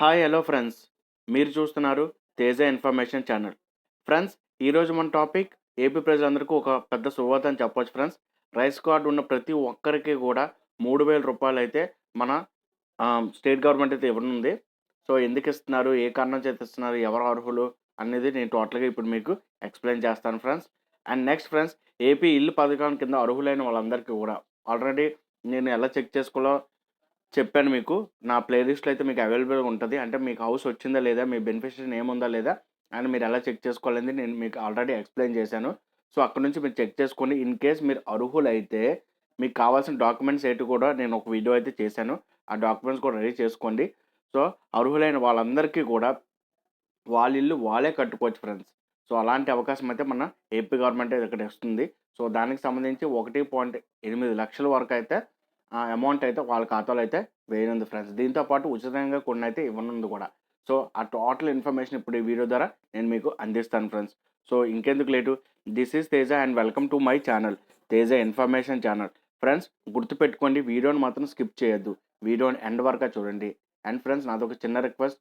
Hi hello friends. మీరు చూస్తున్నారు Teja information channel. Friends ఈరోజు మన టాపిక్ ఏపీ ప్రజలందరికీ ఒక పెద్ద సువార్త అని చెప్పొచ్చు ఫ్రెండ్స్. రైస్ కార్డు ఉన్న ప్రతి ఒక్కరికి కూడా మూడు వేల రూపాయలు అయితే మన స్టేట్ గవర్నమెంట్ అయితే ఇవ్వనుంది. సో ఎందుకు ఇస్తున్నారు? ఏ కారణం చేత ఇస్తున్నారు? ఎవరు అర్హులు? అనేది నేను టోటల్గా ఇప్పుడు మీకు ఎక్స్ప్లెయిన్ చేస్తాను friends. And next friends AP ఇల్లు పథకం కింద అర్హులైన వాళ్ళందరికీ కూడా. ఆల్రెడీ నేను ఎలా చెక్ చేసుకోవాలో చెప్పాను మీకు. నా ప్లేలిస్ట్లో అయితే మీకు అవైలబుల్గా ఉంటుంది. అంటే మీకు హౌస్ వచ్చిందా లేదా మీ బెనిఫిషియరీ ఏముందా లేదా అని మీరు ఎలా చెక్ చేసుకోవాలని నేను మీకు ఆల్రెడీ ఎక్స్ప్లెయిన్ చేశాను. సో అక్కడ నుంచి మీరు చెక్ చేసుకొని ఇన్ కేస్ మీరు అర్హులైతే మీకు కావాల్సిన డాక్యుమెంట్స్ ఏంటి కూడా నేను ఒక వీడియో అయితే చేశాను. ఆ డాక్యుమెంట్స్ కూడా రెడీ చేసుకోండి. సో అర్హులైన వాళ్ళందరికీ కూడా వాళ్ళ ఇల్లు వాళ్ళే కట్టుకోవచ్చు ఫ్రెండ్స్ సో అలాంటి అవకాశం అయితే మన ఏపీ గవర్నమెంట్ అయితే ఇక్కడ ఇస్తుంది. సో దానికి సంబంధించి ఒకటి పాయింట్ ఎనిమిది లక్షల వరకు అయితే ఆ అమౌంట్ అయితే వాళ్ళ ఖాతాలో అయితే వేయనుంది ఫ్రెండ్స్. దీంతో పాటు ఉచితంగా కొన్ని అయితే ఇవ్వనుంది కూడా. సో ఆ టోటల్ ఇన్ఫర్మేషన్ ఇప్పుడు ఈ వీడియో ద్వారా నేను మీకు అందిస్తాను ఫ్రెండ్స్. సో ఇంకెందుకు late? This is Teja and welcome to my channel Teja information channel. Friends గుర్తుపెట్టుకోండి వీడియోని మాత్రం స్కిప్ చేయొద్దు. వీడియోని ఎండ్ వరకు చూడండి. అండ్ ఫ్రెండ్స్ నాది ఒక చిన్న రిక్వెస్ట్.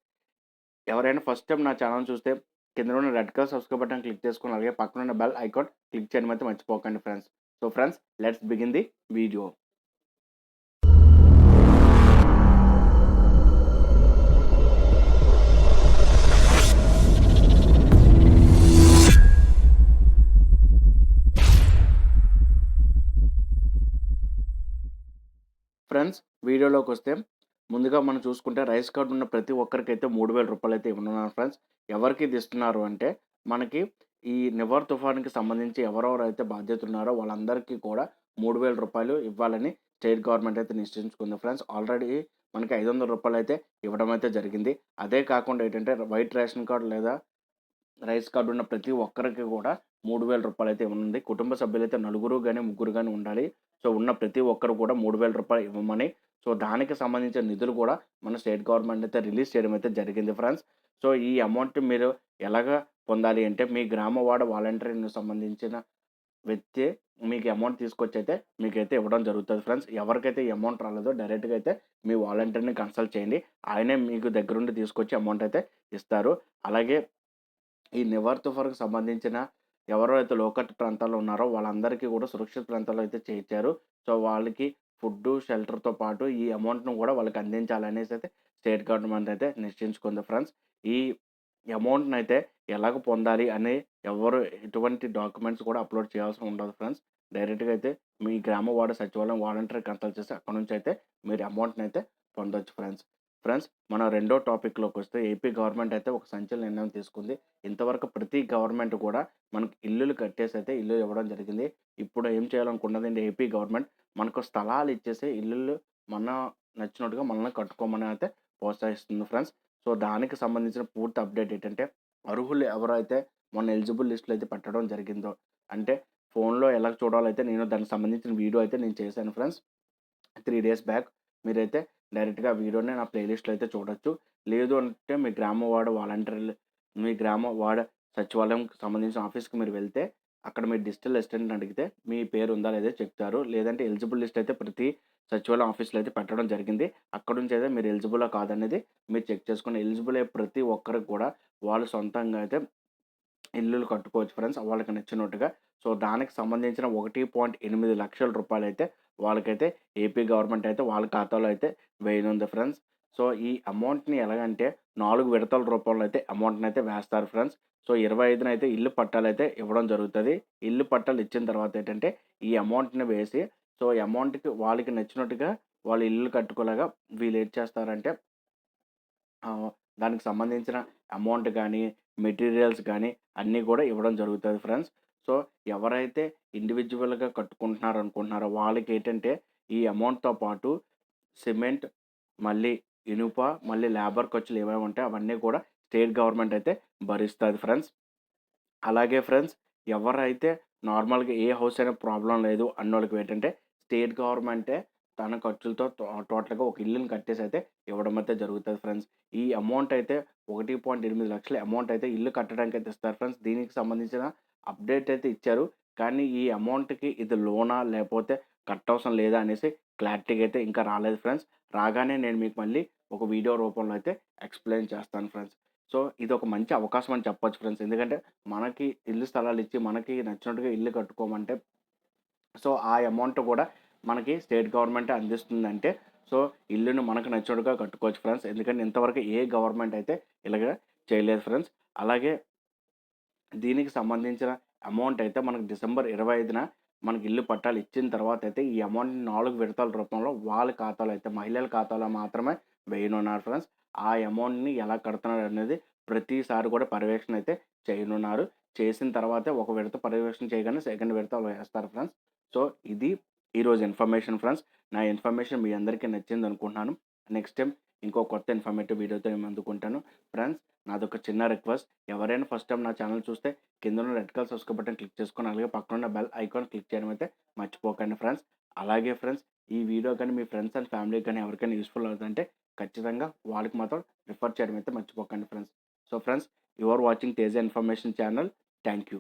ఎవరైనా ఫస్ట్ టైం నా ఛానల్ చూస్తే కింద ఉన్న red colour subscribe button click చేసుకుని అలాగే పక్కన ఉన్న బెల్ ఐకాన్ క్లిక్ చేయడం అయితే మర్చిపోకండి friends. So friends let's begin the video. వీడియోలోకి వస్తే ముందుగా మనం చూసుకుంటే రైస్ కార్డు ఉన్న ప్రతి ఒక్కరికైతే మూడు వేల రూపాయలు అయితే ఇవ్వనున్నారు ఫ్రెండ్స్. ఎవరికి ఇది ఇస్తున్నారు అంటే మనకి ఈ నివర్ తుఫాన్కి సంబంధించి ఎవరెవరైతే బాధ్యత ఉన్నారో వాళ్ళందరికీ కూడా మూడు వేల రూపాయలు ఇవ్వాలని స్టేట్ గవర్నమెంట్ అయితే నిశ్చయించుకుంది ఫ్రెండ్స్. ఆల్రెడీ మనకి ఐదు వందల రూపాయలు అయితే ఇవ్వడం అయితే జరిగింది. అదే కాకుండా ఏంటంటే వైట్ రేషన్ కార్డు లేదా రైస్ కార్డు ఉన్న ప్రతి ఒక్కరికి కూడా మూడు వేల రూపాయలు అయితే ఉంది కుటుంబ సభ్యులు అయితే నలుగురు కానీ ముగ్గురు కానీ ఉండాలి. సో ఉన్న ప్రతి ఒక్కరు కూడా మూడు వేల రూపాయలు ఇవ్వమని సో దానికి సంబంధించిన నిధులు కూడా మన స్టేట్ గవర్నమెంట్ అయితే రిలీజ్ చేయడం అయితే జరిగింది ఫ్రెండ్స్. సో ఈ అమౌంట్ మీరు ఎలాగ పొందాలి అంటే మీ గ్రామ వాడ వాలంటీర్కి సంబంధించిన వ్యక్తి మీకు అమౌంట్ తీసుకొచ్చి అయితే మీకైతే ఇవ్వడం జరుగుతుంది ఫ్రెండ్స్. ఎవరికైతే ఈ అమౌంట్ రాలేదో డైరెక్ట్గా అయితే మీ వాలంటీర్ని కన్సల్ట్ చేయండి. ఆయనే మీకు దగ్గరుండి తీసుకొచ్చి అమౌంట్ అయితే ఇస్తారు. అలాగే ఈ నివర్ తుఫాన్కి సంబంధించిన ఎవరైతే లోకట్ ప్రాంతాల్లో ఉన్నారో వాళ్ళందరికీ కూడా సురక్షిత ప్రాంతాల్లో అయితే చేర్చారు. సో వాళ్ళకి ఫుడ్ షెల్టర్తో పాటు ఈ అమౌంట్ను కూడా వాళ్ళకి అందించాలనేసి అయితే స్టేట్ గవర్నమెంట్ అయితే నిశ్చయించుకుంది ఫ్రెండ్స్. ఈ అమౌంట్ని అయితే ఎలాగ పొందాలి అని ఎవరు ఎటువంటి డాక్యుమెంట్స్ కూడా అప్లోడ్ చేయాల్సి ఉండదు ఫ్రెండ్స్. డైరెక్ట్గా అయితే మీ గ్రామ వార్డు సచివాలయం వాలంటీర్ కన్సల్ట్ చేసి అక్కడ నుంచి అయితే మీరు అమౌంట్ని అయితే పొందొచ్చు ఫ్రెండ్స్. ఫ్రెండ్స్ మన రెండో టాపిక్లోకి వస్తే ఏపీ గవర్నమెంట్ అయితే ఒక సంచలన నిర్ణయం తీసుకుంది. ఇంతవరకు ప్రతి గవర్నమెంట్ కూడా మనకు ఇల్లులు కట్టేసి అయితే ఇల్లు ఇవ్వడం జరిగింది. ఇప్పుడు ఏం చేయాలనుకుంటుందండి ఏపీ గవర్నమెంట్? మనకు స్థలాలు ఇచ్చేసి ఇల్లులు మన నచ్చినట్టుగా మనల్ని కట్టుకోమని అయితే ప్రోత్సహిస్తుంది ఫ్రెండ్స్. సో దానికి సంబంధించిన పూర్తి అప్డేట్ ఏంటంటే అర్హులు ఎవరైతే మొన్న ఎలిజిబుల్ లిస్టులో అయితే పెట్టడం జరిగిందో అంటే ఫోన్లో ఎలా చూడాలైతే నేను దానికి సంబంధించిన వీడియో అయితే నేను చేశాను ఫ్రెండ్స్. త్రీ డేస్ బ్యాక్ మీరైతే డైరెక్ట్గా వీడియోని నా ప్లేలిస్ట్లో అయితే చూడొచ్చు. లేదు అంటే మీ గ్రామ వార్డు వాలంటీర్లు మీ గ్రామ వార్డు సచివాలయంకి సంబంధించిన ఆఫీస్కి మీరు వెళ్తే అక్కడ మీరు డిజిటల్ అసిస్టెంట్ అడిగితే మీ పేరు ఉందా లేదా చెప్తారు. లేదంటే ఎలిజిబుల్ లిస్ట్ అయితే ప్రతి సచివాలయం ఆఫీస్లో అయితే పెట్టడం జరిగింది. అక్కడ నుంచి అయితే మీరు ఎలిజిబుల్ కాదనేది మీరు చెక్ చేసుకుని ఎలిజిబుల్ అయ్యే ప్రతి ఒక్కరికి కూడా వాళ్ళు సొంతంగా అయితే ఇల్లులు కట్టుకోవచ్చు ఫ్రెండ్స్. వాళ్ళకి నచ్చినట్టుగా. సో దానికి సంబంధించిన ఒకటి పాయింట్ ఎనిమిది లక్షల రూపాయలు అయితే వాళ్ళకైతే ఏపీ గవర్నమెంట్ అయితే వాళ్ళ ఖాతాలో అయితే వేయనుంది ఫ్రెండ్స్. సో ఈ అమౌంట్ని ఎలాగంటే నాలుగు విడతల రూపంలో అయితే అమౌంట్ని అయితే వేస్తారు ఫ్రెండ్స్. సో ఇరవై ఐదున అయితే ఇల్లు పట్టాలు అయితే ఇవ్వడం జరుగుతుంది. ఇల్లు పట్టాలు ఇచ్చిన తర్వాత ఏంటంటే ఈ అమౌంట్ని వేసి సో ఈ అమౌంట్కి వాళ్ళకి నచ్చినట్టుగా వాళ్ళు ఇల్లు కట్టుకోలేగా వీళ్ళు ఏం చేస్తారంటే దానికి సంబంధించిన అమౌంట్ కానీ మెటీరియల్స్ కానీ అన్నీ కూడా ఇవ్వడం జరుగుతుంది ఫ్రెండ్స్. సో ఎవరైతే ఇండివిజువల్గా కట్టుకుంటున్నారు అనుకుంటున్నారో వాళ్ళకి ఏంటంటే ఈ అమౌంట్తో పాటు సిమెంట్ మళ్ళీ ఇనుప మళ్ళీ లేబర్ ఖర్చులు ఏమేమి ఉంటాయి అవన్నీ కూడా స్టేట్ గవర్నమెంట్ అయితే భరిస్తుంది ఫ్రెండ్స్. అలాగే ఫ్రెండ్స్ ఎవరైతే నార్మల్గా ఏ హౌస్ అయినా ప్రాబ్లం లేదు అన్నోళ్ళకి ఏంటంటే స్టేట్ గవర్నమెంటే తన ఖర్చులతో టో- టోటల్గా ఒక ఇల్లుని కట్టేసి అయితే ఇవ్వడం అయితే జరుగుతుంది ఫ్రెండ్స్. ఈ అమౌంట్ అయితే ఒకటి పాయింట్ ఎనిమిది లక్షల అమౌంట్ అయితే ఇల్లు కట్టడానికి అయితే ఇస్తారు ఫ్రెండ్స్. దీనికి సంబంధించిన అప్డేట్ అయితే ఇచ్చారు. కానీ ఈ అమౌంట్కి ఇది లోనా లేకపోతే కట్ అవసరం లేదా అనేసి క్లారిటీగా అయితే ఇంకా రాలేదు ఫ్రెండ్స్. రాగానే నేను మీకు మళ్ళీ ఒక వీడియో రూపంలో అయితే ఎక్స్‌ప్లెయిన్ చేస్తాను ఫ్రెండ్స్. సో, ఇది ఒక మంచి అవకాశం అని చెప్పొచ్చు ఫ్రెండ్స్. ఎందుకంటే మనకి ఇల్లు స్థలాలు ఇచ్చి మనకి నచ్చినట్టుగా ఇల్లు కట్టుకోమంటే సో, ఆ అమౌంట్ కూడా మనకి స్టేట్ గవర్నమెంటే అందిస్తుందంటే సో, ఇల్లును మనకు నచ్చినట్టుగా కట్టుకోవచ్చు ఫ్రెండ్స్. ఎందుకంటే ఇంతవరకు ఏ గవర్నమెంట్ అయితే ఇలాగ చేయలేదు ఫ్రెండ్స్. అలాగే దీనికి సంబంధించిన అమౌంట్ అయితే మనకు డిసెంబర్ 25న మనకి ఇల్లు పట్టాలు ఇచ్చిన తర్వాత అయితే ఈ అమౌంట్ నాలుగు విడతల రూపంలో వాళ్ళ ఖాతాలో అయితే మహిళల ఖాతాలో మాత్రమే వేయనున్నారు ఫ్రెండ్స్. ఆ అమౌంట్‌ని ఎలా కడుతున్నారనేది ప్రతిసారి కూడా పర్యవేక్షణ అయితే చేయనున్నారు. చేసిన తర్వాతే ఒక విడత పర్యవేక్షణ చేయగానే సెకండ్ విడత వేస్తారు ఫ్రెండ్స్. సో, ఇది ఈరోజు ఇన్ఫర్మేషన్ ఫ్రెండ్స్. నా ఇన్ఫర్మేషన్ మీ అందరికీ నచ్చింది అనుకుంటున్నాను నెక్స్ట్ టైం ఇంకో కొత్త ఇన్ఫర్మేటివ్ వీడియోతో నేను అందుకుంటాను ఫ్రెండ్స్ నాదొక చిన్న రిక్వెస్ట్ ఎవరైనా ఫస్ట్ టైం నా ఛానల్ చూస్తే కిందున్న red colour subscribe button click చేసుకొని అలాగే పక్కన ఉన్న బెల్ ఐకాన్ క్లిక్ చేయడం అయితే మర్చిపోకండి ఫ్రెండ్స్. అలాగే ఫ్రెండ్స్ ఈ వీడియో కానీ మీ ఫ్రెండ్స్ అండ్ ఫ్యామిలీకి కానీ ఎవరికైనా యూస్ఫుల్ అవుతుందంటే ఖచ్చితంగా వాళ్ళకి మాత్రం రిఫర్ చేయడం అయితే మర్చిపోకండి friends. So, friends you are watching Teja information channel. Thank you.